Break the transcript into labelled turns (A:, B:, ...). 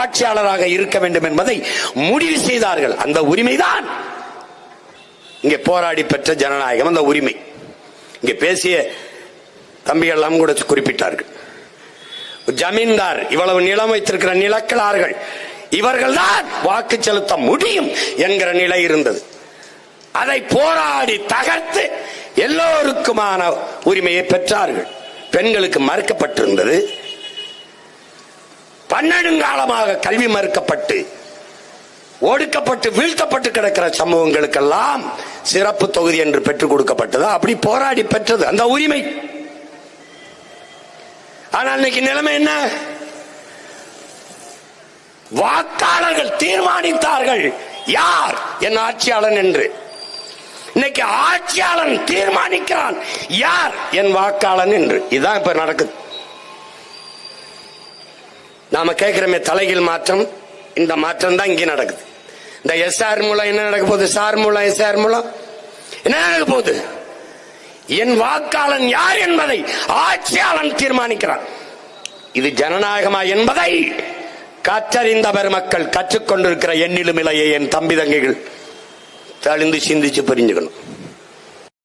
A: ஆட்சியாளராக இருக்க வேண்டும் என்பதை முடிவு செய்தார்கள். அந்த உரிமைதான். இங்கே போராடி பெற்ற ஜனநாயகம் அந்த உரிமை. இங்கே பேசிய தம்பிகள் எல்லாம் கூட குறிப்பிட்டார்கள். ஜமீன்தார் இவ்வளவு நிலம் வைத்திருக்கிற நிலக்கலார்கள் இவர்கள்தான் வாக்கு செலுத்த முடியும் என்கிற நிலை இருந்தது. அதை போராடி தகர்த்து எல்லோருக்குமான உரிமையை பெற்றார்கள். பெண்களுக்கு மறுக்கப்பட்டிருந்தது. பன்னெடுங்காலமாக கல்வி மறுக்கப்பட்டு ஒடுக்கப்பட்டு வீழ்த்தப்பட்டு கிடக்கிற சமூகங்களுக்கெல்லாம் சிறப்பு தொகுதி என்று பெற்றுக் கொடுக்கப்பட்டது. அப்படி போராடி பெற்றது அந்த உரிமை. ஆனால் இன்னைக்கு நிலைமை என்ன? வாக்காளர்கள் தீர்மானித்தார்கள். யார்? என் ஆட்சியாளன் என்று. இன்னைக்கு ஆட்சியாளன் தீர்மானிக்கிறான். யார்? என் வாக்காளன் என்று. இதுதான் இப்ப நடக்குது. நாம கேட்கிறோமே தலைகீழ் மாற்றம். இந்த மாற்றம் தான் இங்கே நடக்குது. இந்த எஸ்ஆர் மூலம் என்ன நடக்க போகுது? சார் மூலம் எஸ்ஆர் மூலம். என்ன நடக்க போகுது? என் வாக்காளன் யார் என்பதை ஆட்சியாளன் தீர்மானிக்கிறான். இது ஜனநாயகமா என்பதை கற்றறிந்த பெருமக்கள் கற்றுக்கொண்டிருக்கிற எண்ணிலும் இலையை என் தம்பி தங்கைகள். தெளிந்து சிந்திச்சு புரிஞ்சுக்கணும்.